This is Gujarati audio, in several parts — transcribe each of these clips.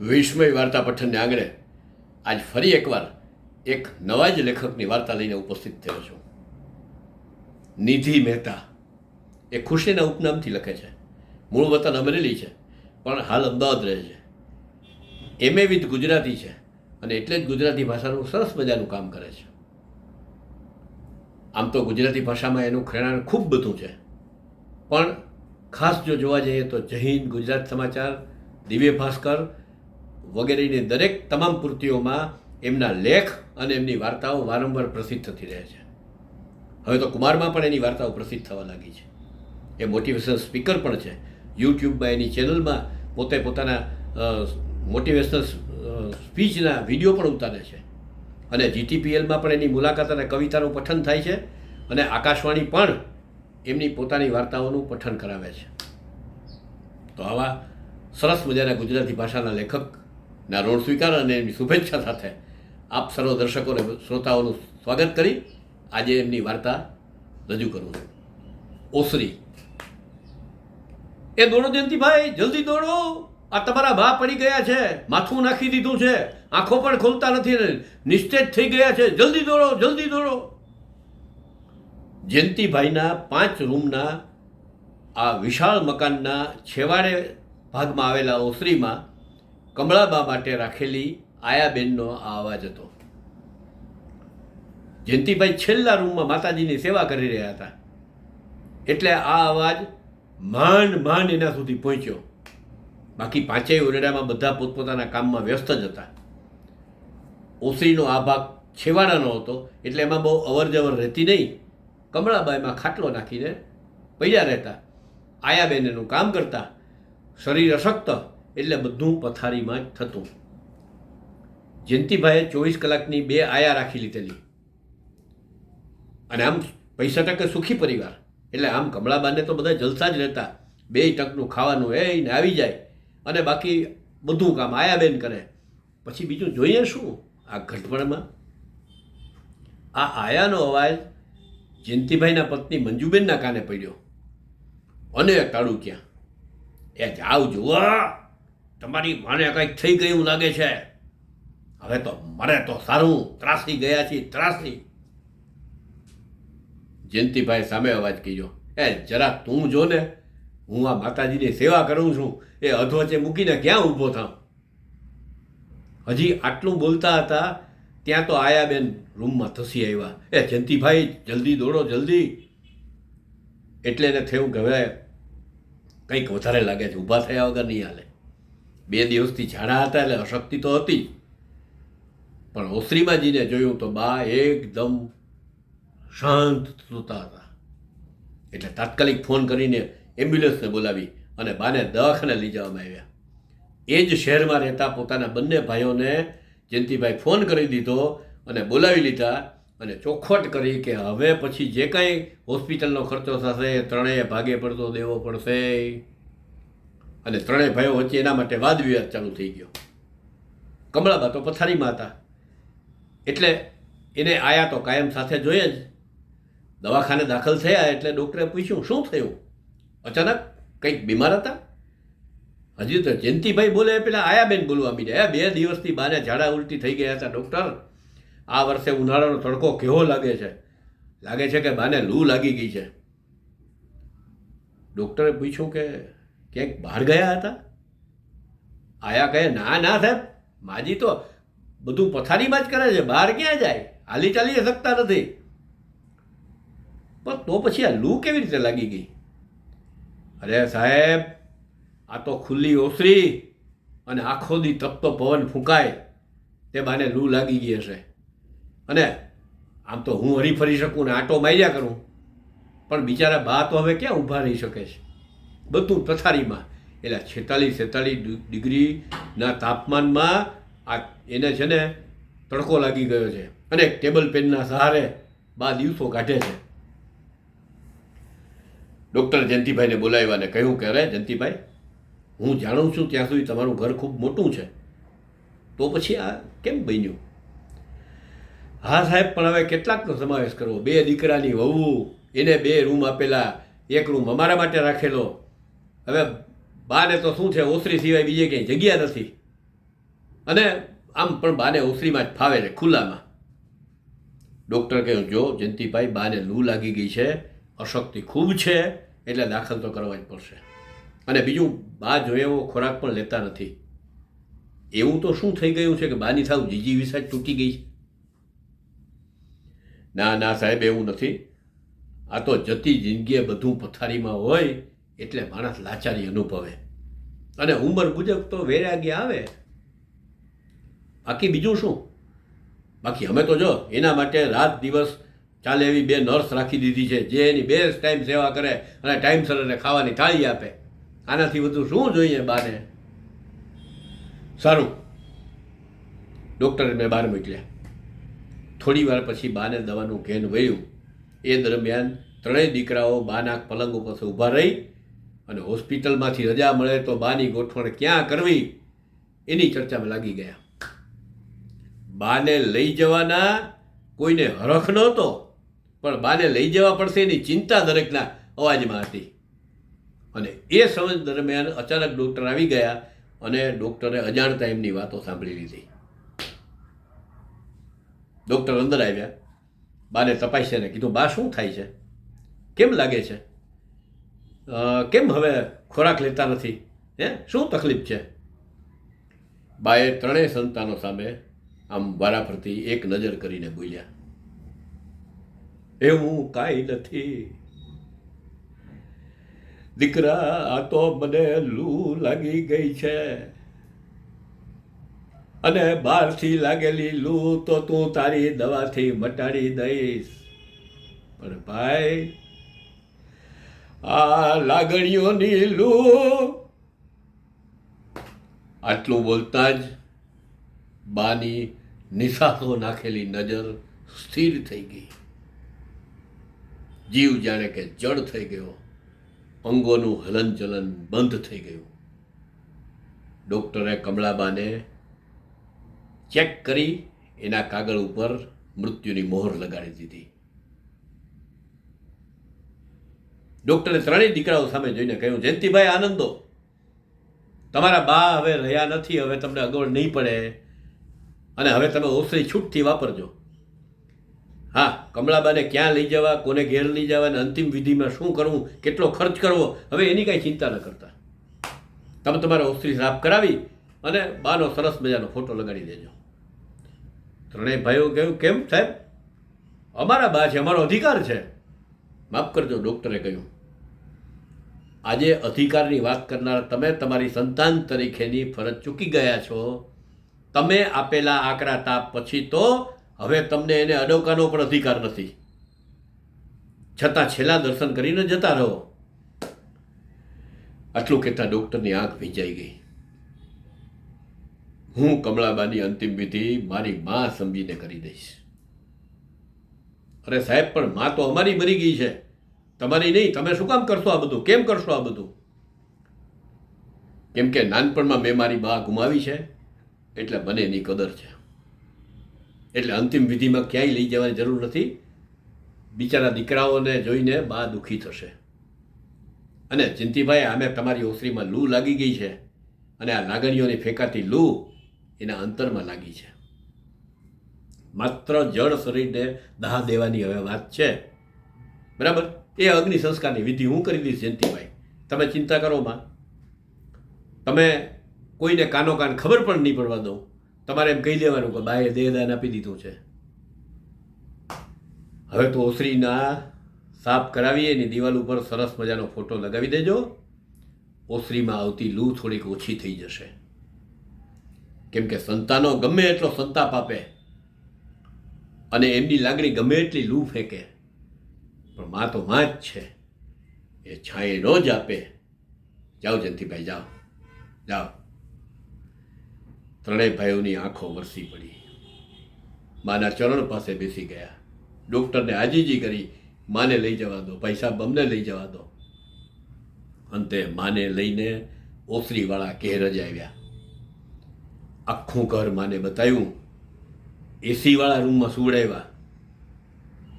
વિસ્મય વાર્તા પઠનને આંગણે આજ ફરી એકવાર એક નવા જ લેખકની વાર્તા લઈને ઉપસ્થિત થયો છું. નિધિ મહેતા. એ ખુશીના ઉપનામથી લખે છે. મૂળ વતન અમરેલી છે, પણ હાલ અમદાવાદ રહે છે. એમએ વિથ ગુજરાતી છે અને એટલે જ ગુજરાતી ભાષાનું સરસ મજાનું કામ કરે છે. આમ તો ગુજરાતી ભાષામાં એનું ખેડાણ ખૂબ બધું છે. પણ ખાસ જો જોવા જઈએ તો જય ગુજરાત સમાચાર, દિવ્ય ભાસ્કર વગેરેની દરેક તમામ પૂર્તિઓમાં એમના લેખ અને એમની વાર્તાઓ વારંવાર પ્રસિદ્ધ થતી રહે છે. હવે તો કુમારમાં પણ એની વાર્તાઓ પ્રસિદ્ધ થવા લાગી છે. એ મોટિવેશનલ સ્પીકર પણ છે. યુટ્યુબમાં એની ચેનલમાં પોતે પોતાના મોટિવેશનલ સ્પીચના વીડિયો પણ ઉતારે છે. અને જીટીપીએલમાં પણ એની મુલાકાત અને કવિતાનું પઠન થાય છે અને આકાશવાણી પણ એમની પોતાની વાર્તાઓનું પઠન કરાવે છે. તો આવા સરસ મજાના ગુજરાતી ભાષાના લેખકના ઋણ સ્વીકાર અને એમની શુભેચ્છા સાથે આપ સર્વ દર્શકોને, શ્રોતાઓનું સ્વાગત કરી આજે એમની વાર્તા રજૂ કરું છું. ઓસરી. એ દોડો જયંતિભાઈ જલ્દી દોડો. આ તમારા ભા પડી ગયા છે. માથું નાખી દીધું છે. આંખો પણ ખોલતા નથી ને. નિસ્તેજ થઈ ગયા છે. જલ્દી દોડો જલ્દી દોડો. જયંતિભાઈના પાંચ રૂમના આ વિશાળ મકાનના છેવાડે ભાગમાં આવેલા ઓસરીમાં કમળાબા માટે રાખેલી આયાબેનનો આ અવાજ હતો. જયંતિભાઈ છેલ્લા રૂમમાં માતાજીની સેવા કરી રહ્યા હતા. એટલે આ અવાજ માંડ માંડ એના સુધી પહોંચ્યો. બાકી પાંચેય ઓરડામાં બધા પોતપોતાના કામમાં વ્યસ્ત જ હતા. ઓસરીનો આ ભાગ છેવાડાનો હતો, એટલે એમાં બહુ અવરજવર રહેતી નહીં. કમળાબાઈમાં ખાટલો નાખીને પડ્યા રહેતા. આયાબેન એનું કામ કરતા. શરીર અશક્ત. એટલે બધું પથારીમાં જ થતું. જયંતિભાઈએ ચોવીસ કલાકની બે આયા રાખી લીધેલી. અને આમ પૈસા ટકે સુખી પરિવાર. એટલે આમ કમળાબાને તો બધા જલસા જ રહેતા. બે ટકનું ખાવાનું એ ને આવી જાય. અને બાકી બધું કામ આયાબેન કરે. પછી બીજું જોઈએ શું આ ઘટપણમાં આ આયાનો અવાજ જયંતિભાઈના પત્ની મંજુબેનના કાને પડ્યો? અને ટાળું ક્યાં? એ જાવ જુઓ. તમારી માને કંઈક થઈ ગયું લાગે છે? હવે તો મરે તો સારું ત્રાસી ગયા છીએ, ત્રાસી. જયંતિભાઈ સામે અવાજ કીધો એ, જરા તું જો ને, હું આ માતાજીની સેવા કરું છું. એ અધવચે મૂકીને ક્યાં ઊભો થાઉં? હજી આટલું બોલતા હતા, ત્યાં તો આયાબેન રૂમમાં ધસી આવ્યા. એ, જયંતિભાઈ, જલ્દી દોડો, જલ્દી. એટલે એને થયું કે હવે કંઈક વધારે લાગે છે. ઊભા થયા વગર નહીં હાલે. બે દિવસથી ઝાડા હતા એટલે અશક્તિ તો હતી. પણ ઓસરીમાજીને જોયું તો બા એકદમ શાંત સૂતા હતા. એટલે તાત્કાલિક ફોન કરીને એમ્બ્યુલન્સને બોલાવી અને બાને દવાખાને લઈ જવામાં આવ્યા. એ જ શહેરમાં રહેતા પોતાના બંને ભાઈઓને જયંતિભાઈ ફોન કરી દીધો અને બોલાવી લીધા અને ચોખવટ કરી કે હવે પછી જે કાંઈ હોસ્પિટલનો ખર્ચો થશે ત્રણેય ભાગે પડતો દેવો પડશે. અને ત્રણેય ભાઈઓ વચ્ચે એના માટે વાદ વિવાદ ચાલુ થઈ ગયો. કમળાબા તો પથારીમાં હતા. એટલે એને આયા તો કાયમ સાથે જોઈએ જ દવાખાને દાખલ થયા એટલે ડૉક્ટરે પૂછ્યું, શું થયું? અચાનક કંઈક બીમાર હતા? હજી તો જયંતિભાઈ બોલે, પેલા આયાબેન બોલવા મીડ્યા. બે દિવસથી બાને ઝાડા ઉલટી થઈ ગયા હતા, ડૉક્ટર. આ વર્ષે ઉનાળાનો તડકો કેવો લાગે છે? લાગે છે કે બાને લૂ લાગી ગઈ છે? ડૉક્ટરે પૂછ્યું કે ક્યાંક બહાર ગયા હતા? આયા કહે, ના ના, સાહેબ, માજી તો બધું પથારીમાં જ કરે છે, બહાર ક્યાં જાય? હાલી ચાલી શકતા નથી. પણ તો પછી આ લૂ કેવી રીતે લાગી ગઈ? અરે સાહેબ, આ તો ખુલ્લી ઓસરી અને આખો દી તપતો પવન ફૂંકાય, તે બાને લૂ લાગી ગઈ હશે. અને આમ તો હું હરીફરી શકું ને આટો માર્યા કરું. પણ બિચારા બા તો હવે ક્યાં ઊભા રહી શકે છે? બધું પથારીમાં. એટલે છેતાલીસ છેતાલીસ ડિગ્રીના તાપમાનમાં આ એને છે ને તડકો લાગી ગયો છે. અને ટેબલ પેનના સહારે બા દિવસો કાઢે છે. ડૉક્ટર જયંતિભાઈને બોલાવ્યા અને કહ્યું કે, અરે જયંતિભાઈ, હું જાણું છું ત્યાં સુધી તમારું ઘર ખૂબ મોટું છે. તો પછી આ કેમ બન્યું? હા સાહેબ, પણ હવે કેટલાકનો સમાવેશ કરવો. બે દીકરાની વહુ, એને બે રૂમ આપેલા. એક રૂમ અમારા માટે રાખેલો. હવે બાને તો શું છે, ઓસરી સિવાય બીજે ક્યાંય જગ્યા નથી. અને આમ પણ બાને ઓસરીમાં જ ફાવે છે, ખુલ્લામાં. ડૉક્ટર કહ્યું જો જયંતિભાઈ, બાને લૂ લાગી ગઈ છે, અશક્તિ ખૂબ છે, એટલે દાખલ તો કરવા જ પડશે. અને બીજું, બા જોઈએ એવો ખોરાક પણ લેતા નથી. એવું તો શું થઈ ગયું છે કે બાની સાવ જીજી વિસાજ તૂટી ગઈ છે? ના ના સાહેબ, એવું નથી. આ તો જતી જિંદગીએ બધું પથારીમાં હોય એટલે માણસ લાચારી અનુભવે. અને ઉંમર મુજબ તો વૈરાગ્ય આવે. બાકી બીજું શું? બાકી અમે તો જો એના માટે રાત દિવસ ચાલે એવી બે નર્સ રાખી દીધી છે, જે એની બે ટાઈમ સેવા કરે અને ટાઈમસર એને ખાવાની થાળી આપે. આનાથી વધુ શું જોઈએ બાને? સારું. ડૉક્ટરે મેં બહાર મોકલ્યા. થોડી વાર પછી બાને દવાનું ઘેન વળ્યું. એ દરમિયાન ત્રણેય દીકરાઓ બાના પલંગ ઉપર ઊભા રહી અને હોસ્પિટલમાંથી રજા મળે તો બાની ગોઠવણ ક્યાં કરવી, એની ચર્ચામાં લાગી ગયા. બાને લઈ જવાના કોઈને હરખ નહોતો, પણ બાને લઈ જવા પડશે એની ચિંતા દરેકના અવાજમાં હતી. અને એ સમય દરમિયાન અચાનક ડૉક્ટર આવી ગયા અને ડૉક્ટરે અજાણતા એમની વાતો સાંભળી લીધી. ડૉક્ટર અંદર આવ્યા. બાને તપાસ્યા ને કીધું, બા, શું થાય છે? કેમ લાગે છે? કેમ હવે ખોરાક લેતા નથી? હે? શું તકલીફ છે? બાએ ત્રણેય સંતાનો સામે આમ વારાફરતી એક નજર કરીને બોલ્યા, એવું કાંઈ નથી. દીકરા, આ તો મને લૂ લાગી ગઈ છે. અને બહારથી લાગેલી લૂ તો તું તારી દવાથી મટાડી દઈશ. પણ ભાઈ આ લાગણીઓની લૂ આટલું બોલતા જ બાની નિશાસો નાખેલી નજર સ્થિર થઈ ગઈ. જીવ જાણે કે જડ થઈ ગયો. અંગોનું હલનચલન બંધ થઈ ગયું. ડૉક્ટરે કમળાબાને ચેક કરી એના કાગળ ઉપર મૃત્યુની મોહર લગાડી દીધી. ડૉક્ટરે ત્રણેય દીકરાઓ સામે જોઈને કહ્યું, જયંતિભાઈ આનંદો, તમારા બા હવે રહ્યા નથી, હવે તમને અગવડ નહીં પડે અને હવે તમે ઓસરી છૂટથી વાપરજો. હા, કમળાબાને ક્યાં લઈ જવા, કોને ઘેર લઈ જવા અને અંતિમ વિધિમાં શું કરવું, કેટલો ખર્ચ કરવો, હવે એની કાંઈ ચિંતા ન કરતા. તમે તમારા ઓસરી સાફ કરાવી અને બાનો સરસ મજાનો ફોટો લગાડી દેજો. ત્રણેય ભાઈઓ કહ્યું, કેમ સાહેબ? અમારા બા છે, અમારો અધિકાર છે. માફ કરજો, ડૉક્ટરે કહ્યું. આજે અધિકારની વાત કરનાર તમે તમારી સંતાન તરીકેની ફરજ ચૂકી ગયા છો. તમે આપેલા આકરા તાપ પછી તો હવે તમને એને અડોકાનો પણ અધિકાર નથી. છતાં છેલ્લા દર્શન કરીને જતા રહો. આટલું કહેતા ડૉક્ટરની આંખ ભીંજાઈ ગઈ. હું કમળાબાની અંતિમ વિધિ મારી માં સમજીને કરી દઈશ. અરે સાહેબ, પણ માં તો અમારી મરી ગઈ છે. તમારી નહીં, તમે શું કામ કરશો આ બધું? કેમ કરશો આ બધું? કેમ કે નાનપણમાં મેં મારી બા ગુમાવી છે, એટલે મને એની કદર છે. એટલે અંતિમ વિધિમાં ક્યાંય લઈ જવાની જરૂર નથી. બિચારા દીકરાઓને જોઈને બા દુઃખી થશે. અને ચિંતીભાઈ આમે તમારી ઓસરીમાં લૂ લાગી ગઈ છે અને આ લાગણીઓની ફેંકાતી લૂ એના અંતરમાં લાગી છે. માત્ર જળ શરીરને દાહ દેવાની હવે વાત છે. બરાબર? એ અગ્નિ સંસ્કારની વિધિ હું કરી દઈશ જયંતિભાઈ. તમે ચિંતા કરો, માં. તમે કોઈને કાનો કાન ખબર પણ નહીં પડવા દો તમારે એમ કહી દેવાનું કે બાએ દેહદાન આપી દીધું છે. હવે તો ઓસરીના સાફ કરાવીએ એની દિવાલ ઉપર સરસ મજાનો ફોટો લગાવી દેજો. ઓસરીમાં આવતી લૂ થોડીક ઓછી થઈ જશે. કેમ કે સંતાનો ગમે એટલો સંતાપ આપે અને એમની લાગણી ગમે એટલી લૂ ફેંકે. પણ માં તો માં જ છે. એ છાંય ન જ આપે. જાઓ જયંતિભાઈ, જાઓ. જાઓ. ત્રણેય ભાઈઓની આંખો વરસી પડી. માના ચરણ પાસે બેસી ગયા. ડૉક્ટરને આજીજી કરી, માને લઈ જવા દો પૈસા બમને લઈ જવા દો. અંતે માને લઈને ઓસરીવાળા કહેર જ આવ્યા. આખું ઘર માને બતાવ્યું એસીવાળા રૂમમાં સુવડાવ્યા.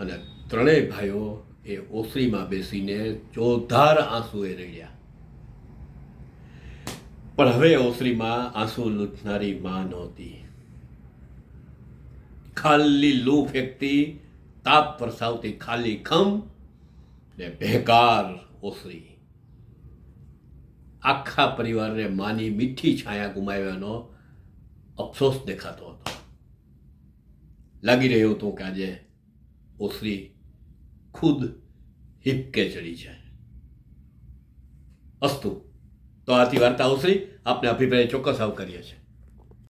અને ત્રણેય ભાઈઓ એ ઓસરીમાં બેસીને ચોધાર આંસુએ રડ્યા. પણ હવે ઓસરીમાં આંસુ લૂંટનારી માં નહોતી. ખાલી લૂ ફેંકતી, તાપ વરસાવતી ખાલી ખમ ને બેકાર ઓસરી. આખા પરિવારને માની મીઠી છાયા ગુમાવ્યાનો અફસોસ દેખાતો હતો. લાગી રહ્યું હતું કે આજે ઓસરી ખુદ હિપકે ચડી છે અસ્તુ. તો આથી વાર્તા ઓસરી. આપને અભિપ્રાય ચોક્કસ આવકારીએ છીએ.